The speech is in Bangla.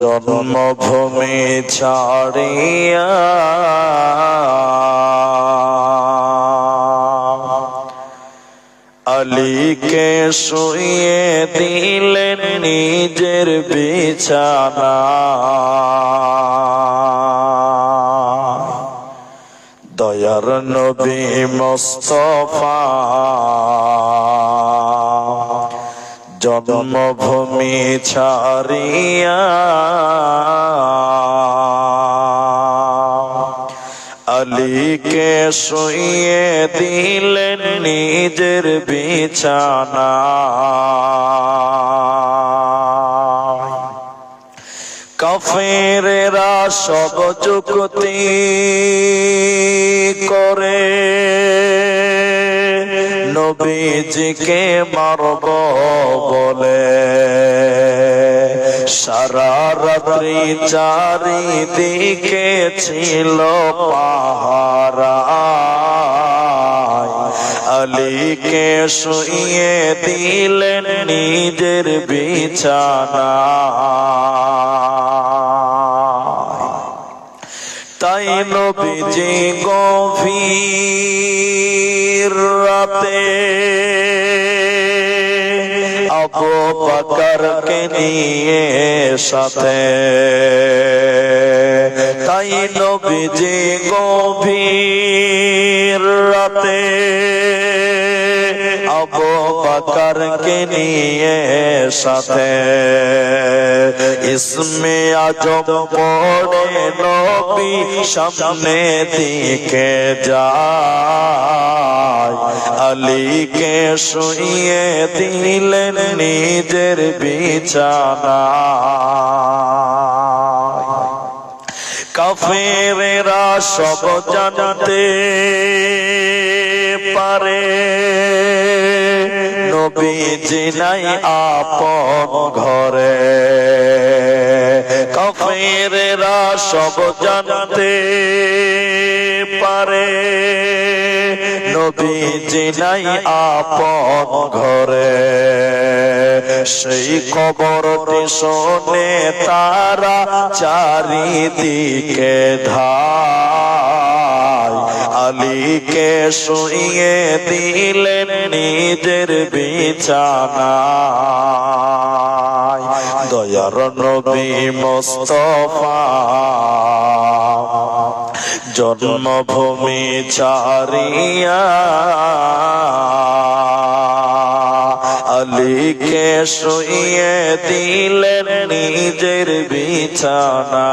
জন্মভূমি ছাড়িয়া আলীকে শুয়ে দিলেন নিজের বিছানা। দয়ার নবী মোস্তফা জন্মভূমি ছাড়িয়া আলীকে শুয়ে দিলেন নিজের বিছানা। কাফেরেরা সব যুক্তি করে। নবীজিকে মারব বলে। সারা রাত্রি চারিদিকে ছিল পাহারা। আলীকে শুয়ে দিলেন নিজের বিছানা। তাই নবীজি গভীর রাতে আবু বকরকে নিয়ে সাথে তাই নবীজি গভীর রাতে আবু বকরকে নিয়ে সাথে ইসমে আজম পড়ে নবী সামনে দিকে যায় আলীকে শুয়ে দিলেন নিজের বিছানা। কাফেরেরা সব জানতে পারে, নবীজি নাই আপন ঘরে। কাফেরেরা সব জানতে পারে নবীজি নাই আপন ঘরে, সেই খবরটি শোনে তারা চারিদিকে ধায়। আলীকে শুয়ে দিলেন নিজের বিছানা দয়ার নবী মোস্তফা জন্মভূমি চারিয়া। আলীকে শুয়ে দিলেন নিজের বিছানা।